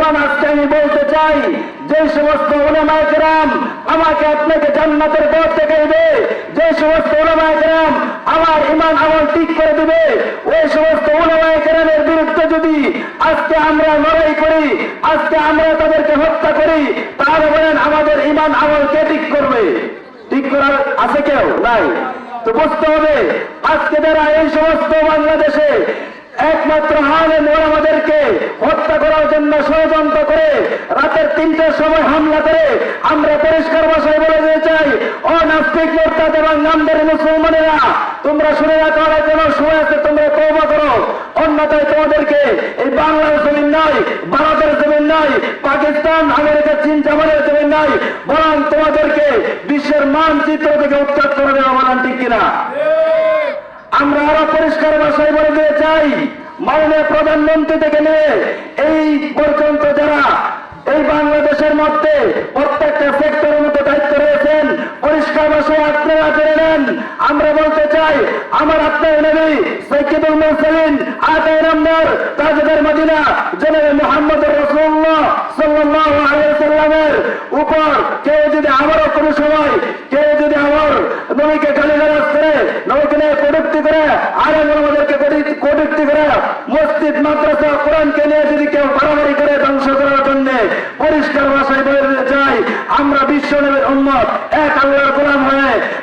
মুসলমান আজকে আমি বলতে চাই, যে সমস্ত আমাকে আপনাকে জান্নাতের পথ দেখাইবে, যে সমস্ত ওলামায়াম আমার ইমান আমল ঠিক করে দিবে, ওই সমস্ত ওলামায়ামের বিরুদ্ধে যদি আজকে আমরা লড়াই করি, আজকে আমরা তাদেরকে হত্যা করি, তাহলে বলেন আমাদের ইমান আমল কে ঠিক করবে? ঠিক করার আছে কেউ? নাই। তো বুঝতে হবে, আজকে যারা এই সমস্ত বাংলাদেশে একমাত্র হালে আমাদেরকে হত্যা করার জন্য ষড়যন্ত্র করে রাতের তিনটের সময় হামলা করে। আমরা পরিষ্কার ভাষায় বলে দিতে চাই ও নাস্তিক মোর্তাদ এবং নামদের মুসলমানেরা, তোমরা শুনে রাখো আর কোনো সময় আছে, তোমরা তৌবা করো। অন্যথায় তোমাদেরকে এই বাংলার জমিন নয় ভারতের জমিন নয় পাকিস্তান, আমেরিকা, চীন জামানের জমিন নয় বরং তোমাদেরকে বিশ্বের মানচিত্র থেকে উৎখাত করে দেওয়া বলেন ঠিক কিনা? পরিষ্কার ভাষায় বলে দিয়ে চাই মাননীয় প্রধানমন্ত্রী থেকে নিয়ে এই পর্যন্ত যারা এই বাংলাদেশের মধ্যে প্রত্যেকটা সেক্টরের মধ্যে দায়িত্ব রয়েছেন, পরিষ্কার ভাষায় আপনারা জেনে নেন। আমরা বলতে চাই, আমার আপনার নবী সৈকিদুল মুরসালিন আতাই নম্বর তাজদের মদিনা জেনারেল মোহাম্মদ রসুল্লাহ সাল্লাল্লাহু আলাইহি সাল্লামের উপর কেউ যদি আমারও কোনো সময় কেউ যদি আমার নবীকে গালিগালাজ নিয়ে কটুক্তি আর আমাদেরকে কটুক্তি করে মসজিদ, মাদ্রাসা, কোরআনকে নিয়ে যদি কেউ বাড়াবাড়ি করে ধ্বংস করার জন্য পরিষ্কার ভাষায় বলে যায়, আমরা বিশ্ব উন্মত এক আল্লাহর গোলাম হয়ে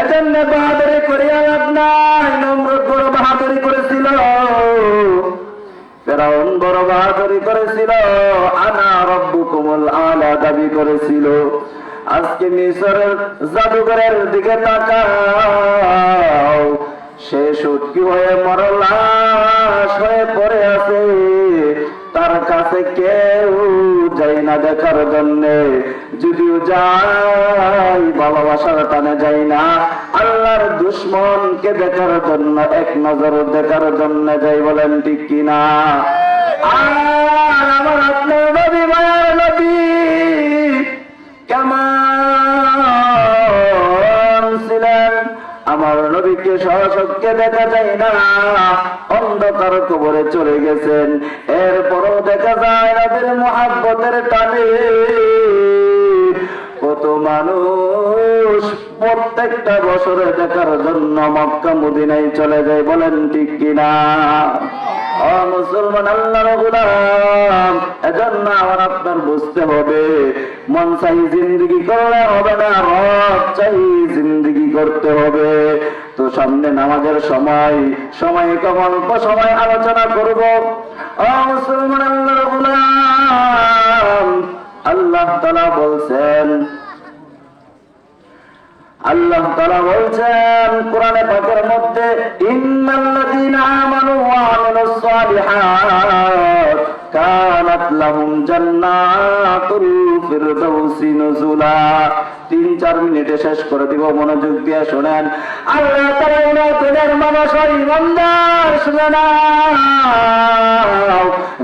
এজন্য বাহাদুরি করিয়া লাভ নাই নম্রত বড় বাহাদুরি করেছিল। ফেরাউন বড় বাহাদুরি করেছিল, আনা রব্বু কোমল আলা দাবি করেছিল। আজকে মিশরের জাদুঘরের দিকে তাকাও, সে সুটকি হয়ে মরলাশ হয়ে পড়ে আছে। তার কাছে কেউ যাই না দেখার জন্যে। যদিও যাই ভালোবাসার টানে যাই না, আল্লাহর দুশ্মনকে দেখার জন্য, এক নজর দেখার জন্য যাই বলেন ঠিক কিনা? আমার আপনার নবী, মায়ার নবী, কেমন ছিলেন? আমার নবীকে দেখা যায় না, অন্ধকার কবরে চলে গেছেন। এরপরও দেখা যায় নবীর মহাব্বতের টানে। কত মানুষ প্রত্যেকটা বছরে দেখার জন্য মক্কা মদিনায় চলে যায়, বলেন ঠিক কিনা? মুসলমান, আল্লাহর গুলাম, এজন্য আমার আপনার বুঝতে হবে, মন চাই জিন্দগি করলে হবে না, রব চাই জিন্দগি করতে হবে। তো সামনে নামাজের সময় সময় কম, অল্প সময় আলোচনা করব। মুসলমান, আল্লাহর গুলাম, আল্লাহ তালা বলছেন আল্লাহ তালা বলছেন, কোরআনে পাকের মধ্যে, ইন্নাল্লাযীনা আমানু ওয়া আমিলুস সালিহাত কানাত লাহুম জান্নাতুল ফিরদাউসি নুজুলা। তিন, চার মিনিটে শেষ করে দিব, মনোযোগ দিয়ে শোনেন। আল্লাহ তাআলা উনাদের মানুষ ইমানদার শুনে নাও,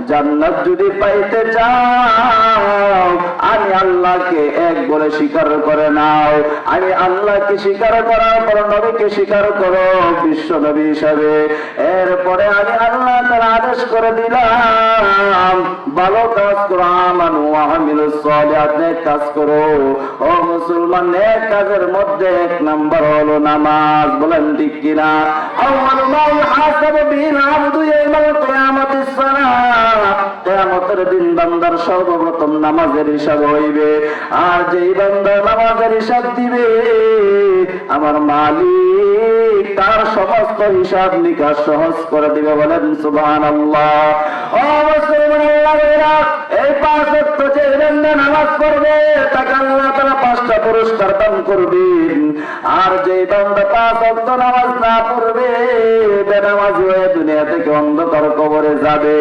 জান্নাত যদি পাইতে চাও আমি আল্লাহকে এক বলে স্বীকার করে নাও। আমি আল্লাহকে স্বীকার করার পর নবীকে স্বীকার করো, বিশ্ব নবী হিসাবে। এরপরে আমি আল্লাহ তার আদেশ করে দিলাম, ভালো কাজ করো, আমানু সালিহাত, নেক কাজ করো। ও মুসলমান, নেক কাজের মধ্যে এক নাম্বার হলো নামাজ, বলেন ঠিক কিনা? আউয়ালু মা ইউহাসাবু বিল আবদু ইয়াউমাল কিয়ামাতিস সালাহ কিয়ামতের দিন বান্দার সর্বপ্রথম নামাজের হিসাব হইবে আর যেই বান্দা নামাজের হিসাব দিবে, আমার মালিক তার সমস্ত হিসাব নিকাশ সহজ করে দিবে বলেন, সুবহানাল্লাহ। ও মুসলমান আল্লাহরা এই পাঁচ যে বান্দা নামাজ পড়বে, তাকে আল্লাহ তাআলা পাঁচটা পুরস্কার দান করবেন। আর যে বান্দা পাঁচ অক্ত নামাজ না পড়বে, বেনামাজি হয়ে দুনিয়া থেকে অন্ধকার যাবে।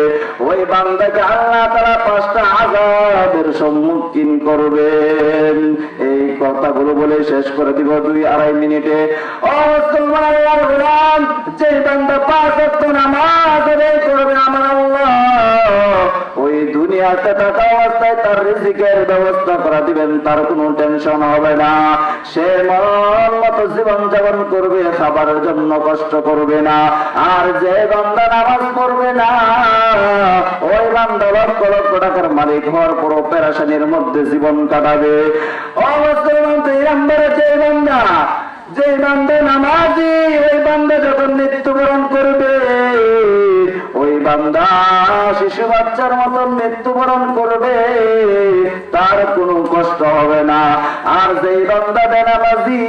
ওই বান্দাকে আল্লাহ তারা পাঁচটা আজাদের সম্মুখীন করবেন। এই কথাগুলো বলে শেষ করে দিব দুই আড়াই মিনিটে। যে বান্দা পাঁচ নামাজ করবে আমার আল্লাহ, ওই দুনিয়াতে থাকা অবস্থায় তার রিজিকের ব্যবস্থা করা দিবেন, তার কোনো টেনশন হবে না। সে মন মতো জীবন যাপন করবে খাবারের জন্য কষ্ট করবে না। আর যে বান্দা নামাজ পড়বে না, ওই বান্দা লক্ষ লক্ষ টাকার মালিক হওয়ার পর পেরাশানির মধ্যে জীবন কাটাবে। অবস্থান যে বান্দা যে বান্দা নামাজি, ওই বান্দা যখন মৃত্যুবরণ করবে, ওই বান্দা শিশু বাচ্চার মতন মৃত্যুবরণ করবে, তার কোনো কষ্ট হবে না। আর যেই বান্দা বেনামাজি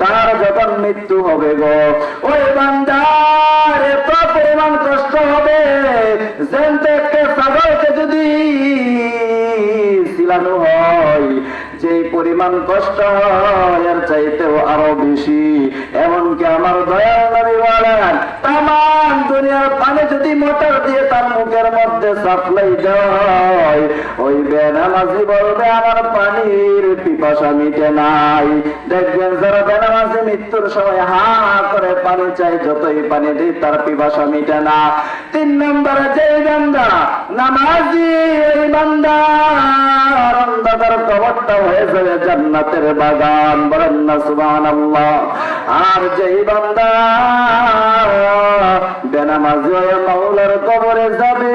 তার যখন মৃত্যু হবে গো। ওই বান্দার এত পরিমাণ কষ্ট হবে যেন তো একটা যদি সিলানো হয়, যে পরিমাণ কষ্ট এর চাইতেও আরও বেশি। এমনকি আমার দয়াল নবী বলেন তামাম দুনিয়ার পানি যদি মোটর দিয়ে তার মুখের মধ্যে সাপ্লাই দেয়। ওই বেনামাজি বলবে, আমার পানির পিপাসা মিটে নাই। দেখবেন যারা বেনামাজি মৃত্যুর সময় হা করে পানি চাই যতই পানি দিই, তার পিপাসা মিটে না। তিন নম্বরে যে বান্দা, নামাজি, ওই বান্দা অন্ধকার কবরটা হয়ে যাবে জান্নাতের বাগান। বলেন না, সুবহানাল্লাহ। আর যেই বান্দা বেনামাজি হয়ে মাওলার কবরে যাবে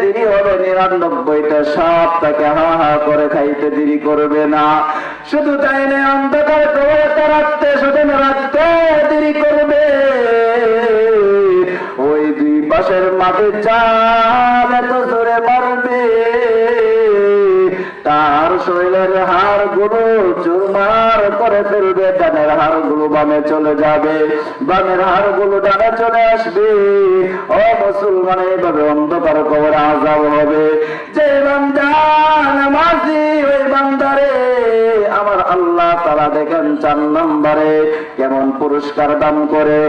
দেরি হলো নিরানব্বইটা সাপ তাকে হা হা করে খাইতে দেরি করবে না। শুধু তাই নেই অন্ধকার প্রবলতা রাখতে শুধু রাখতে দেরি করবে। ওই দুই পাশের মাঠে চাল এত জোরে মারবে তার শরীরের হাড়গুলো চুরমার করে ফেলবে ডানের হাড়গুলো বামে চলে যাবে বামের হাড়গুলো ডানে চলে আসবে। ও মুসলমান এইভাবে অন্ধকার কবর আজাব হবে। যে বান্দা নামাজি, ওই বান্দারে আমার আল্লাহ তারা দেখেন চার নম্বরে কেমন পুরস্কার দান করে।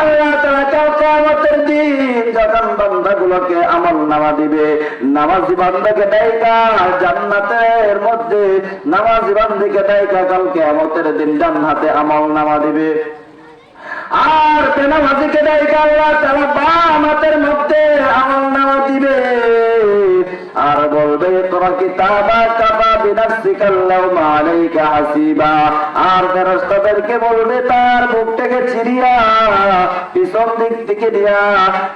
আল্লাহ তারা কাউকে আমাদের দিন যখন বান্দাগুলোকে আমল নামা দিবে, নামাজি বান্দাকে ডাইকা জান্নাতের মধ্যে, নামাজি বান্দিকে ডাইকা কালকে আমতের দিন জান্নাতে আমল নামা দিবে। আর বেনামাজিকে ডাইকা আল্লাহ তারা বাম হাতের মধ্যে আমল নামা দিবে। আর বলবে, তোরা কিতাবা আর বলবে, তার ছিড়িয়া পিছন দিক থেকে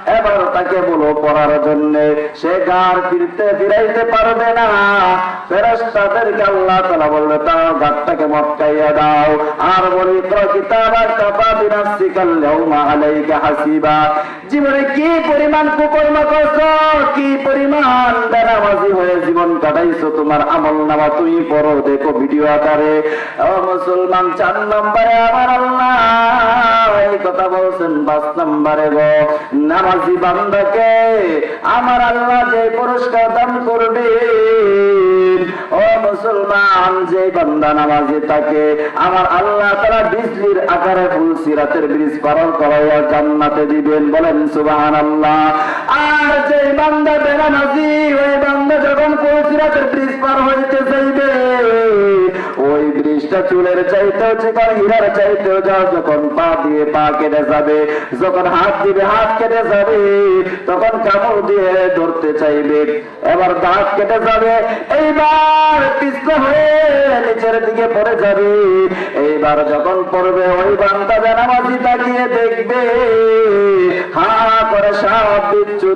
এবার তাকে বলো পড়ার জন্য। সে গার ফিরতে ফিরাইতে পারবে না। ফেরেশতাদেরকে আল্লাহ তাআলা বলবে, তার মটকাইয়া দাও। আর বলি জীবনে কি পরিমাণ কুকর্ম করছ? কি পরিমাণ কাটাইছো তোমার আমল নামা তুই পড়ো, দেখো ভিডিও আকারে। মুসলমান, চার নম্বরে আমার আল্লাহ, এই কথা বলছেন, পাঁচ নম্বরে গো। নামাজি বান্দাকে, আমার আল্লাহ যে পুরস্কার দান করবে ও মুসলমান, যে বান্দা নামাজে তাকে আমার আল্লাহ তারা বিজলির আকারে ফুল সিরাতের ব্রিজ পালন করাইয়া জান্নাতে দিবেন। বলেন সুবাহান আল্লাহ আর যে বান্দা নাজি ওই বান্দা যখন ফুল সিরাতের ব্রিজ পার হইতে চাইবে ব্রিজটা চুলের চাইতেও চিকন হীরার চাইতেও যাও যখন পা দিয়ে পা কেটে যাবে, যখন হাত দিবে, হাত কেটে যাবে, তখন কামড় দিয়ে ধরতে চাইবে। এবার দাঁত কেটে যাবে, এইবার পিছলে হয়ে নিচের দিকে পড়ে যাবে। এইবার যখন পড়বে, ওই বান্দা জানামাজি তাকিয়ে দেখবে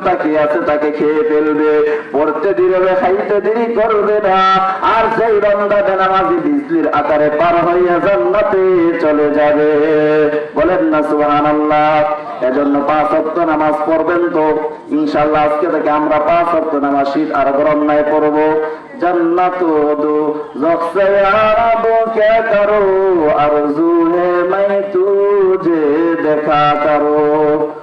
তাকে আছে, তাকে খেয়ে ফেলবে। পড়তে দিবে খাইতে দেরি করবে না। আর সেই রন্দা বেনামাজি বিজলির আকারে পার হইয়া জান্নাতে চলে যাবে। বলেন না সুহান এজন্য পাঁচ অক্ট নামাজ পড়বেন তো। ইনশাল্লাহ আজকে থেকে আমরা পাঁচ অক্ট নামাজ শীত আর গরম নাই পড়ব। জান্নাত দেখা করো।